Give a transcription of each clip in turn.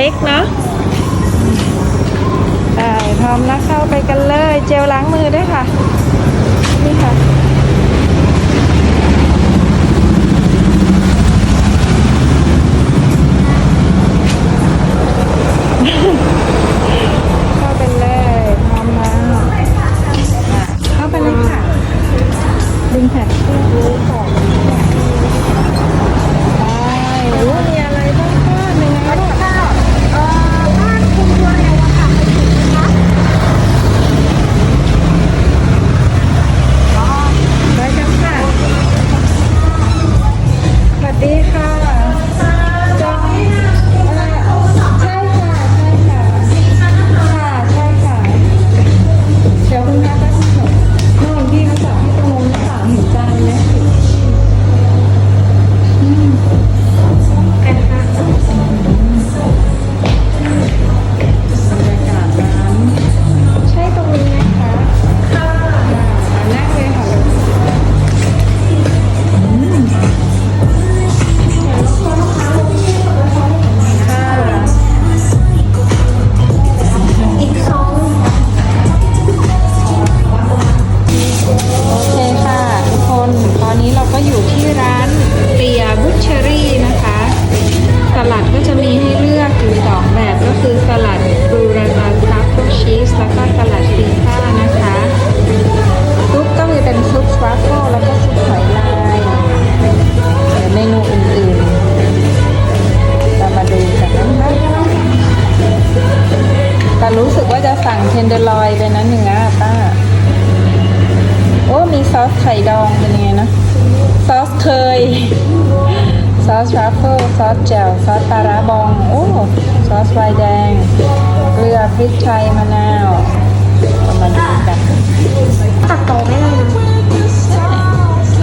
เต็กเนาะ ซอสปลาร้าบอง โอ้ ซอสไวน์แดง เกลือพริกไทยมะนาวมาดูกันตัดต่อไม่ได้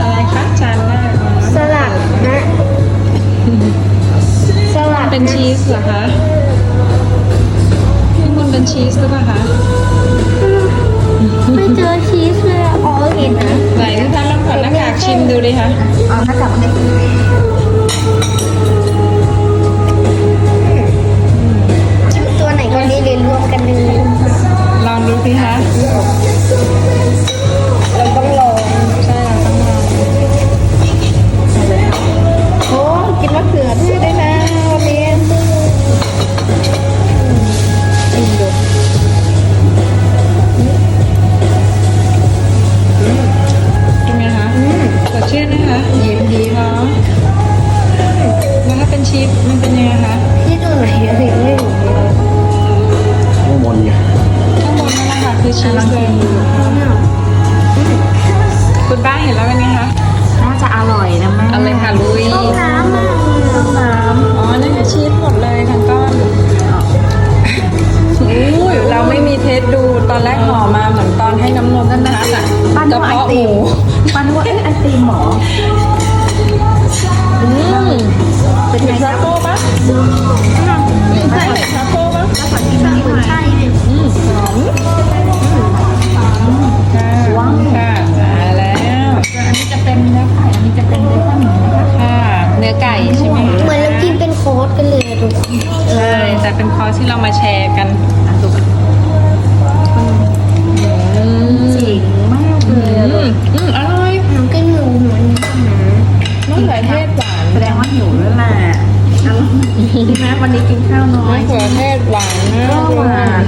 อะไรคะจานหน้าสลัดนะสลัดเป็นชีสเหรอคะนี่มันเป็นชีสหรือเปล่าคะไม่เจอชีสเลยอ๋อเห็นนะไหนท่านลองถอดหน้ากากชิมดูดิคะเอาหน้ากากมาให้ Luffy has. ที่เรามาแชร์กันอะดูกันจริงมากเลยอืมอืมอร่อยหนูก็หนูเหมือนกันนะมะเขืเทศหวานแสดงว่าหิวแล้วแหละอร่อยใช่ไหมวันนี้กินข้าวน้อมะยเขือเทศหวานมก็กหวาน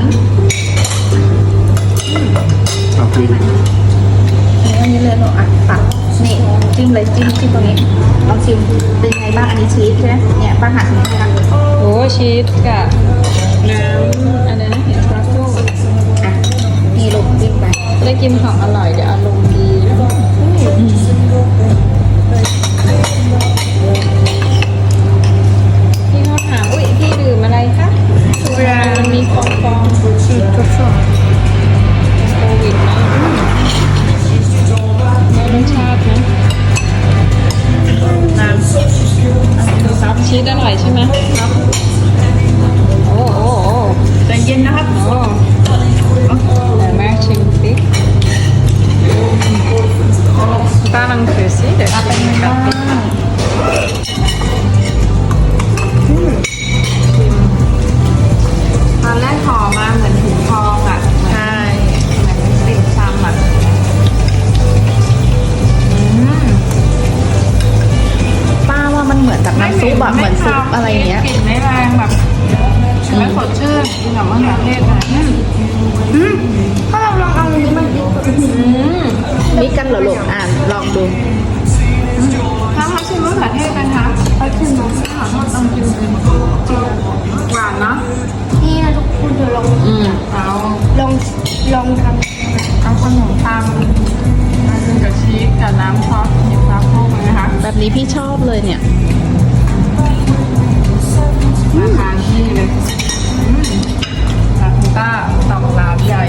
ขอบคุณอันนี้เลยเนาอะตักนี่จิ้มเลยจิ้มจิ้มตรงนี้ลองชิมเป็นไงบ้างอันนี้ชีสใช่ไหมเนี่ยป้าหักเนี่นค่ะโอ้ชีสกะ น้ำอะไรนะเห็นทรัฟชุบตีลงจิ้ไปได้กินของอร่อยเดี๋ยวอารมณ์ดี นกับมะเขือเทศนะอืมอืมถ้าเราลองเอาอันนี้มันดิอืมมิกกันเหรอลูกอ่านลองดูถ้าเขาชิมมะเขือเทศกันคะเขาชิมมะเขือเทศต้องชิมเป็นหวานเนาะนี่นะทุกคนเดี๋ยวลองอืมเอาลองลองทเอาขนมปังมากินกับชีสกับน้ำซอสเห็ดทรัฟเฟิลนะคะแบบนี้พี่ชอบเลยเนี่ยมาทานที่เลย อืมลาคุณต้าตอกร้านใหญ่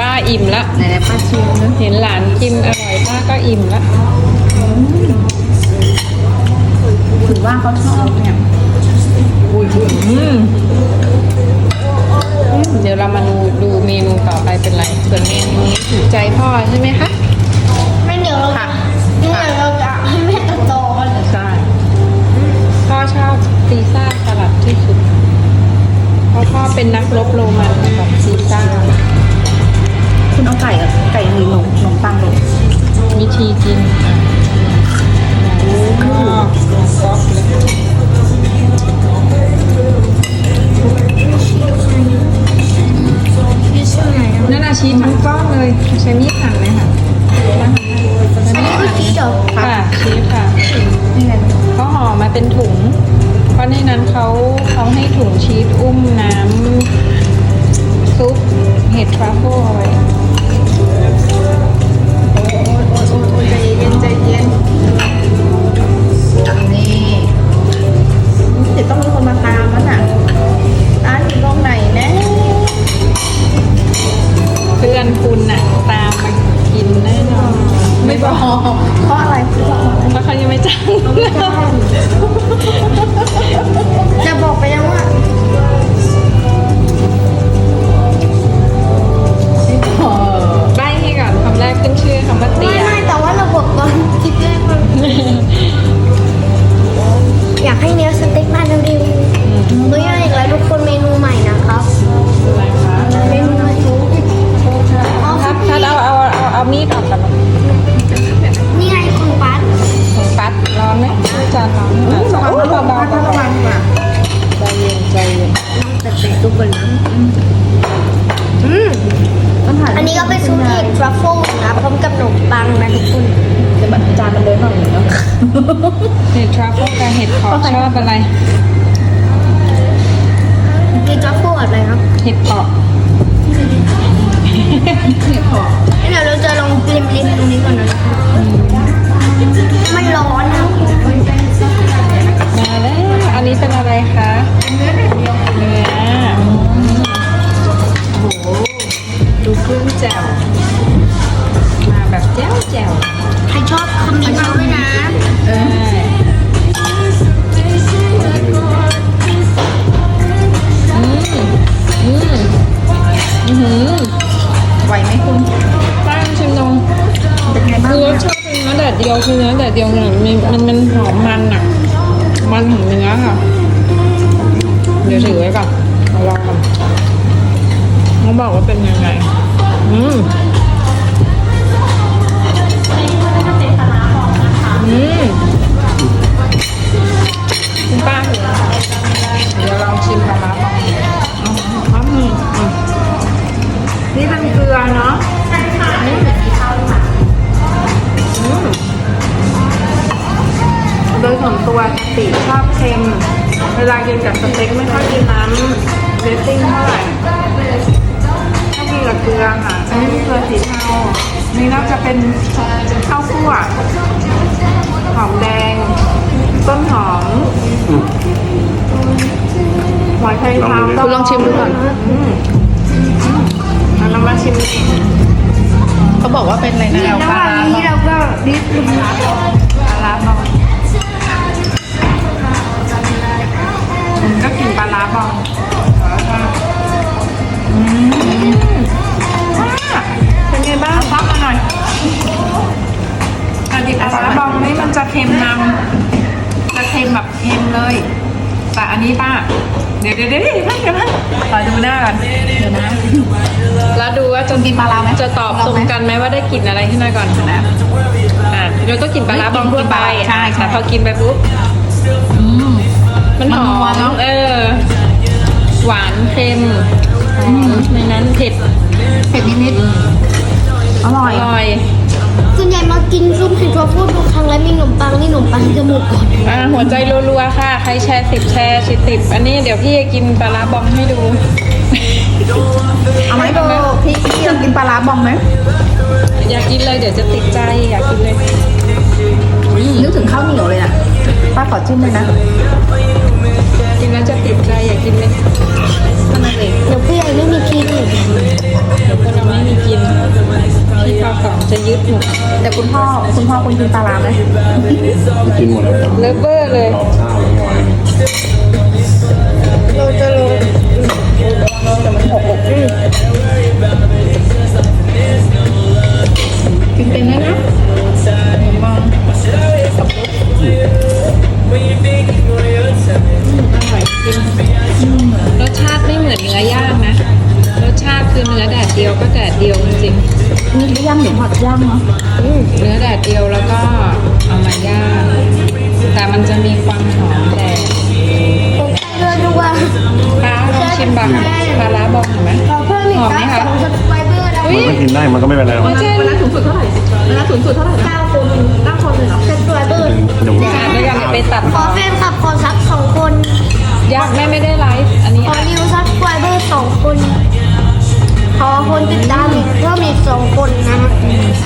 ป้าอิ่มละไหนๆป้าชิมนะเห็นหลานกินอร่อยป้าก็อิ่มละถือว่าเขาชอบเนี่ยอุ้ยอืมเดี๋ยวเรามาดูดูเมนูต่อไปเป็นไร ส่วนเมนูนี้ถูกใจพ่อใช่ไหมคะ เพราะพ่อเป็นนักรบโรมันกับซีซ่าคุณเอาไก่กับไก่หรือขนมขนมปังลงวิธีกินอะโอ้โหก๊อกเลยนั่นน่ะชีสทั้งก้อนเลยใช้มีดหั่นเลยค่ะอันนี้คือชีสเหรอค่ะชีสค่ะนี่ไงเขาห่อมาเป็นถุงเพ ราะในนั้นเขาเขาให้ถุงชีสอุ้มน้ำซุปเห็ดทรัฟเฟิลเอาไว้โอ้ยโอ้ยโอ้ยใจเย็นใจเย็น เห็ดทรัฟเฟิลกับเห็ดเพาะชอบอะไรมีทรัฟเฟิลอะไรครับเห็ดเพาะเนี่ยพอเดี๋ยวเราจะลองริมริมตรงนี้ก่อนนะ มันร้อนนะมาแล้ว อันนี้เป็นอะไรคะเนื้อเดียวเนื้อโอ้โหดูเครื่องแจ่วมาแบบแจ่วแจ่วใครชอบคอมเมนต์มาด้วยนะ เออ อือหือไหวไหมคุณป้าชิมนมเป็นไงบ้างคือรเนี่สยชาติเป็นเนื้อแดดเดียวคือเนื้อแดดเดียวเนี่ยมันมันมันหอมมันอะ มันของเนื้อค่ะ เดี๋ยวถือไว้ก่อนเอาลองก่อนเขาบอกว่าเป็นยังไง อืมอืมคุณป้าถือนะ นี่เป็นเกลือเนาะอืมโดยส่วนตัวปกติชอบเค็ม เวลากินกับสเต็กไม่ค่อยกินน้ำเดซซิ่งเท่าไหร่ชอบกินกับเกลือค่ะ อันนี้เป็นเกลือสีเทา นี่น่าจะเป็นข้าวคั่วหอมแดง ต้นหอมหัวไชเท้าคุณลองชิมดูก่อนอืมอืม แล้วเราชิมดิเขาบอกว่าเป็นอะไรนะแล้ววันนี้เราก็ดิสคุมนะปลาร้าบองอืมก็กินปลาร้าบองอืมเป็นไงบ้างฟักมาหน่อยปกติปลาร้าบองนี่มันจะเค็มนำจะเค็มแบบเค็มเลย แต่อันนี้ป้า เดี๋ยวเดี๋ยวเดี๋ยวเดี๋ยวเดี๋ยวขอดูหน้าก่อนเดี๋ยวนะ แล้วดูว่าจะกินปลาร้าไหมจะตอบตรงกันไหมว่าได้กลิ่นอะไรขึ้นมาก่อนนะอะเราก็กลิ่นปลาร้าบองทั่วไปใช่ใช่แต่พอกินไปปุ๊บอืมมันหอมันนัวมเนอะเออ หวานเค็มในนั้นเผ็ด กินซุปเห็ดถั่วพูดทุกครั้งแล้วมีขนมปังนี่ขนมปังจะหมดก่อนอ่าหัวใจรัวๆค่ะ ใครแชร์สิบแชร์สิติบอันนี้เดี๋ยวพี่จะกินปลาร้าบองให้ดู เอาไหมโบพี่พี่อยากกินปลาร้าบองไหมอยากกินเลยเดี๋ยวจะติดใจอยากกินเลยนึกถึงข้าวเหนียวเลยอะป้าขอจิ้มเลยนะ กินแล้วจะติดใจอยากกินเลยทำไมเองเดี๋ยวผู้ใหญ่ไม่มีกินเดี๋ยวพวกเราไม่มีกิน พี่ปลาสองจะยึดหมดแต่คุณพ่อคุณพ่อคุณกินปลาร้าไหมกินหมดแล้วครับเลฟเวอร์เลย รอบเช้าแล้วไงเราจะลง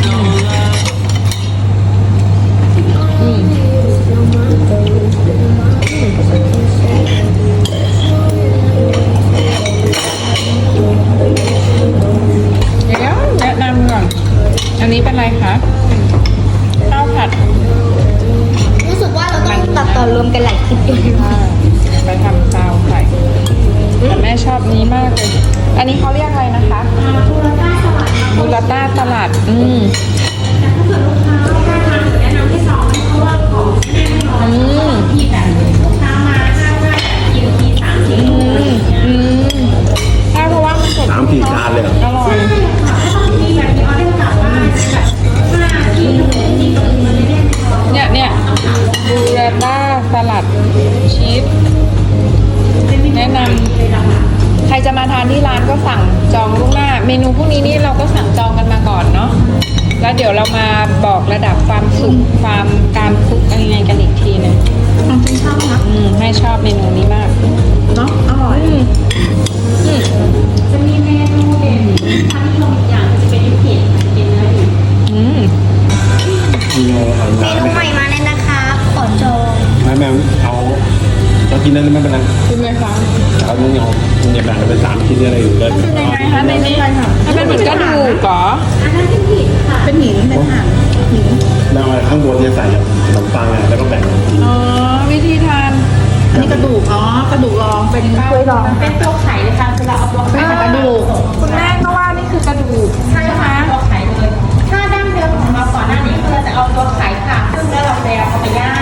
อื ลัดชีสแนะนำใครจะมาทานที่ร้านก็สั่งจองล่วงหน้า เมนูพวกนี้นี่เราก็สั่งจองกันมาก่อนเนาะแล้วเดี๋ยวเรามาบอกระดับความสุกความการคลุกอะไรยังไงกันอีกทีหนึงทำกินข้าวนะอืมให้ชอบเมนูนี้มากเนาะอร่อยอืมอืมจะมีเมนูเด่นถ้านิยมอีกอย่างจะเป็นยุคเห็ดกินเนื้อดิบอืมมีเอาเมน้ำนูไหใหม ไม่แม่เอาเรากินได้ไม่เป็นไรคุณไหมคะเอาเนี่ยเอาเนี่ยแบ่งกันเป็นสามชิ้นอะไรอยู่เลยเป็นยังไงคะในนี้มันเป็นเหมือนกระดูกเหรออันนั้นเป็นหินค่ะเป็นหินเป็นถ่านหินแล้วเอาข้างบนเนี่ยใส่ขนมปังอะแล้วก็แบ่งอ๋อวิธีทานอันนี้กระดูกอ๋อกระดูกรองเป็นถ้วยรองเป็นตัวไข่เลยค่ะคือเราเอาตัวไข่กระดูกคุณแม่ก็ว่านี่คือกระดูกใช่ไหมตัวไข่เลยถ้าดั้งเดิมของเราก่อนหน้านี้คือเราจะเอาตัวไข่ค่ะซึ่งแล้วเราแปลเอาไปย่าง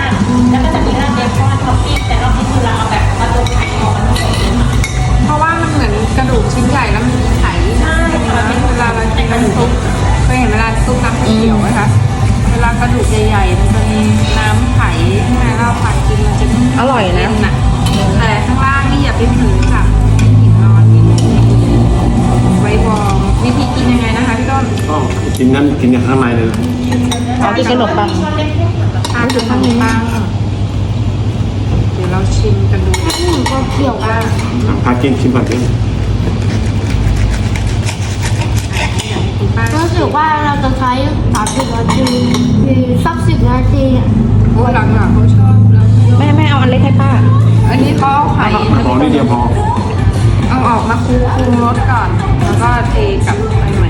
กระดูกชิ้นใหญ่แล้วมันมีไขใช่เวลาเรากินน้ำซุปเคยเห็นเวลาซุปน้ำก๋วยเตี๋ยวไหมคะเวลากระดูกใหญ่ๆมันจะมีน้ำไข่ข้างในเราผัดกินมันจะอร่อยนะเล่นน่ะแต่ข้างล่างนี่อย่าไปถือค่ะหินนอนนิดนึงไว้วอร์มวิธีกินยังไงนะคะพี่ต้นก็กินนั้นกินกันข้างในเลยนะเอากินขนมปังทานกับขนมปังเดี๋ยวเราชิมกันดูอืมก็เปรี้ยวว่าพากินชิมก่อนสิ คุณป้า รู้ สึกว่าเราจะใช้สามสิบนาทีหรือสักสิบนาทีอะโอ้หลังๆเขาชอบแล้วแม่แม่เอาอันเล็กให้ป้า อันนี้เขาเอาไข่ขอนิดเดียวพอเอาออกมาคลุกปรุงรสก่อน แล้วก็เทกับไปใหม่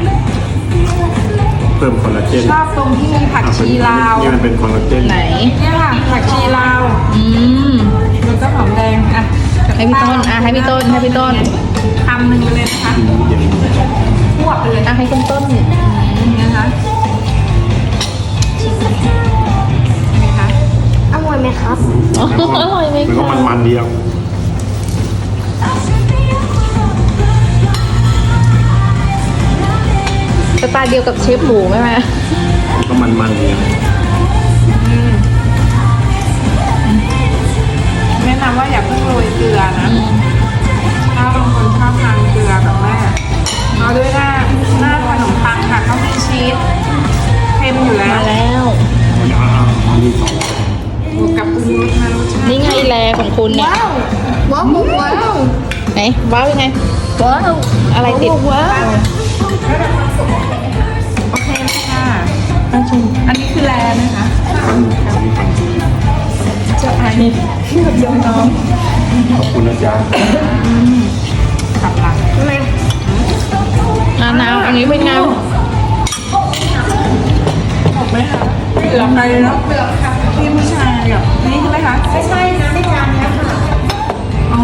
เพิ่มคอลลาเจนชอบตรงที่มีผักชีลาวนี่มันเป็นคอลลาเจนไหนเนี่ยค่ะผักชีลาวอืมแล้วก็หอมแดงอะให้พี่ต้นอะให้พี่ต้นให้พี่ต้นคำหนึ่งไปเลยนะคะกินเย็นพ วกไปเลยอะให้ต้นต้นนะคะเป็นไงคะอร่อยไหมครับอ๋ออร่อยไหมมันก็คะมันๆเดียวสไตล์เดียวกับเชฟหมูไหมแม่มันก็มันๆเดียว คุณเนี่ย ว้าวว้าวว้าวไหนว้าวยังไง ว้าวอะไรติดว้าวโอเคค่ะอันนี้คือแลนะคะพันพันพันจะอันนี้กับยงน้องขอบคุณนะจ๊ะขับหลังทำไมนานาวอันนี้เป็นไงออกไหมคะเหลือใครแล้วเหลือค่ะ พี่ผู้ชายกับนี่ใช่ไหมคะ ไม่ใช่นะไม่จานนี้ค่ะ อ๋อ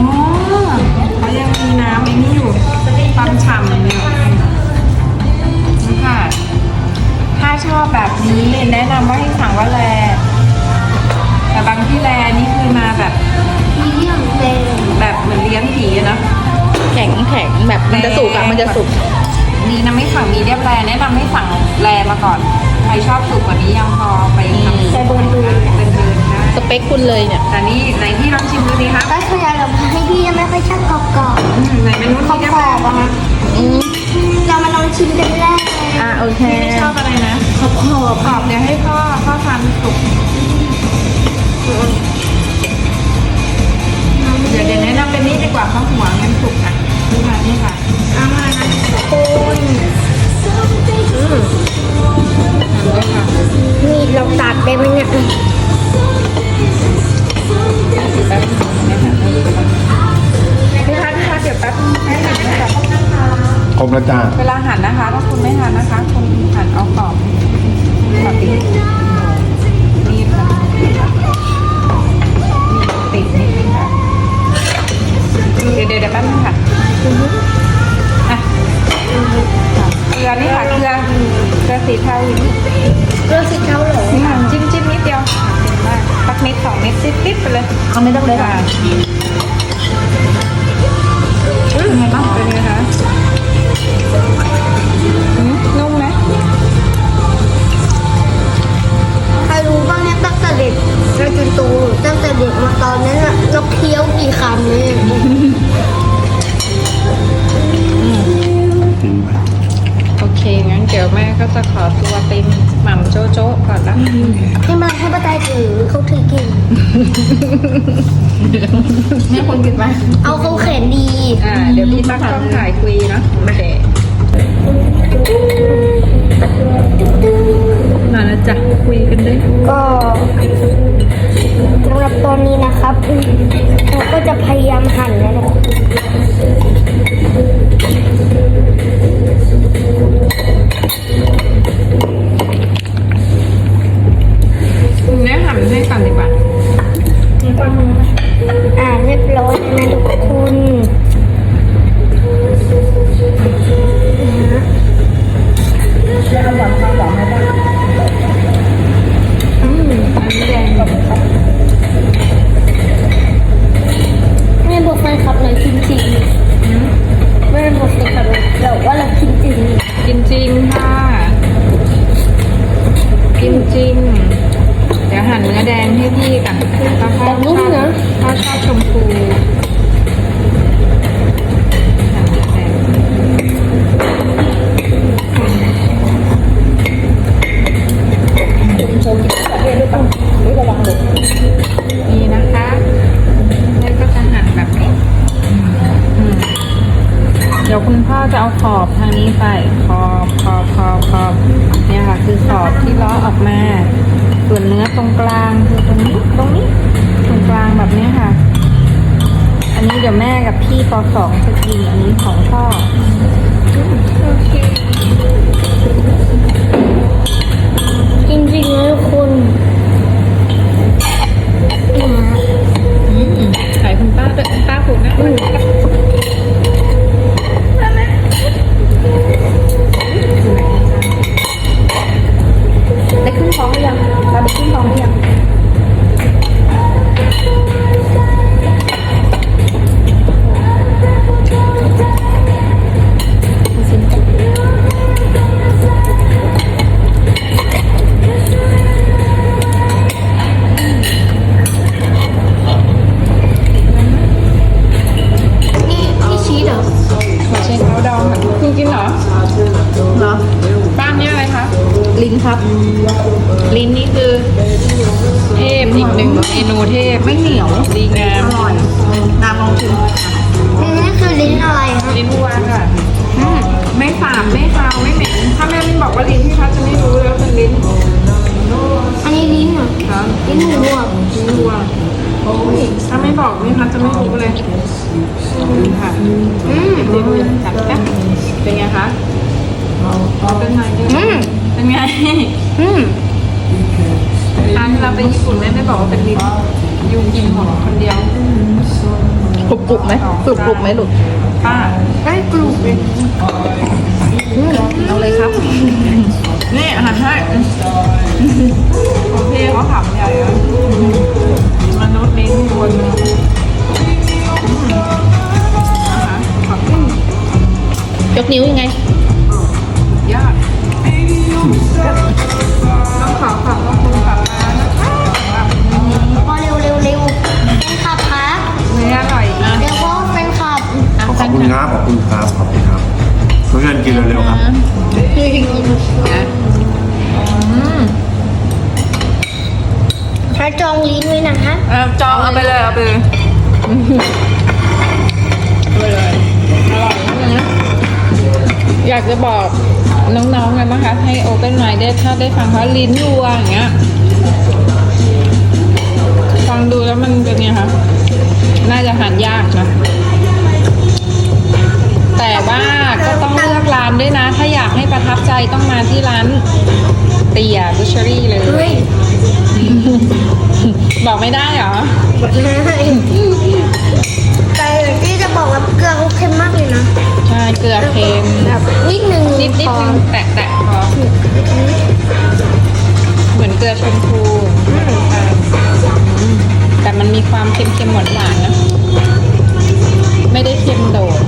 คคุณเลยเนี่ย แต่นี่ไหนพี่ลองชิมดูสิคะก็คือเราให้พี่ยังไม่ค่อยชอบกรอบอืมไหนเมนูๆขอที่บเดียมขแรอบๆอะค่ะอืมเรามาลองชิมกันแรกเลยอะโอเค พี่ชอบอะไรนะขอบขอบกรอบเดี๋ยวให้พ่อพ่อทานสุกเดี๋ยวเดี๋ยวแนะนำเป็นนี่ดีกว่าข้าวหัวงั้นสุกอะนี่ค่ะนี่ค่ะเอามานะ แล้วจ้าเวลาหั่นนะคะ ถ้าคุณไม่หั่นนะคะ คุณหั่นเอากรอบกรอบติดนี่ค่ะนี่ติดนิดนึงค่ะเดี๋ยวเดี๋ยวเดี๋ยวแป๊บนึงค่ะอะเกลือนี่ค่ะเกลือเกลือสีเทาอยู่นี่เรื่องสีเทาเหรอนี่ค่ะจิ้มจิ้มนิดเดียวเห็นมากสักเม็ดสองเม็ดซิดๆไปเลยเขาไม่ต้องเลยค่ะเป็นไงบ้างเป็นไงคะ เอาเขาเข็นดี อ่า เดี๋ยวพี่ตั๊กต้องถ่ายคุยเนาะโอเคมาแล้วจ้ะคุยกันด้วยก็สำหรับตอนนี้นะครับเราก็จะพยายามหั่นแล้วนะคุณแนะหั่นให้ก่อนดีกว่าอ่า เดี๋ยวคุณพ่อจะเอาขอบทางนี้ไป ขอบขอบขอบขอบเนี่ยค่ะ คือขอบที่ล้อออกมา ส่วนเนื้อตรงกลางคือตรงนี้ตรงนี้ตรงกลางแบบนี้ค่ะ อันนี้เดี๋ยวแม่กับพี่ปสองจะกินอันนี้ของพ่อโอเคจริงๆนะทุกคนนี่นะขายคุณป้าด้วยคุณป้าผูกนะ ได้ขึ้นท้องหรือยั บอกว่าเป็นลิ้นยุงกินหมดคนเดียวกรุบกรุบไหมกรุบกรุบไหมลูกป้าได้กรุบเลยเอาเลยครับ นี่อาหารให้ของพี่เขาถามใหญ่อะมนุษย์ลิ้นวัวนะคะขอบคุณยกนิ้วยังไงยอดต้องขอขอ คุณครับขอบคุณครับขอบคุณครับเพื่อนกินเร็วๆครับใช้จองลิ้นไว้นะคะเออจองเอาไปเลยเอาไปเลยเอาไปเลยอร่อยนะอยากจะบอกน้องๆกันนะคะ ให้ Open Mind ได้ถ้าได้ฟังว่าลิ้นรัวอย่างเงี้ยฟังดูแล้วมันเป็นไงคะน่าจะหายากนะาก็ต้องเลือกร้านด้วยนะ ถ้าอยากให้ประทับใจต้องมาที่ร้านเตียบุชรี่เลยเฮ้ยบอกไม่ได้เหรอแต่ที่จะบอกว่าเกลือเขาเค็มมากเลยนะ ใช่เกลือเค็มแบบนิดนึงนิดนิดพอนึงแตะแตะพอเหมือนเกลือชมพูอืมแต่มันมีความเค็มๆหวานหวานๆนะ ไม่ได้เค็มโดด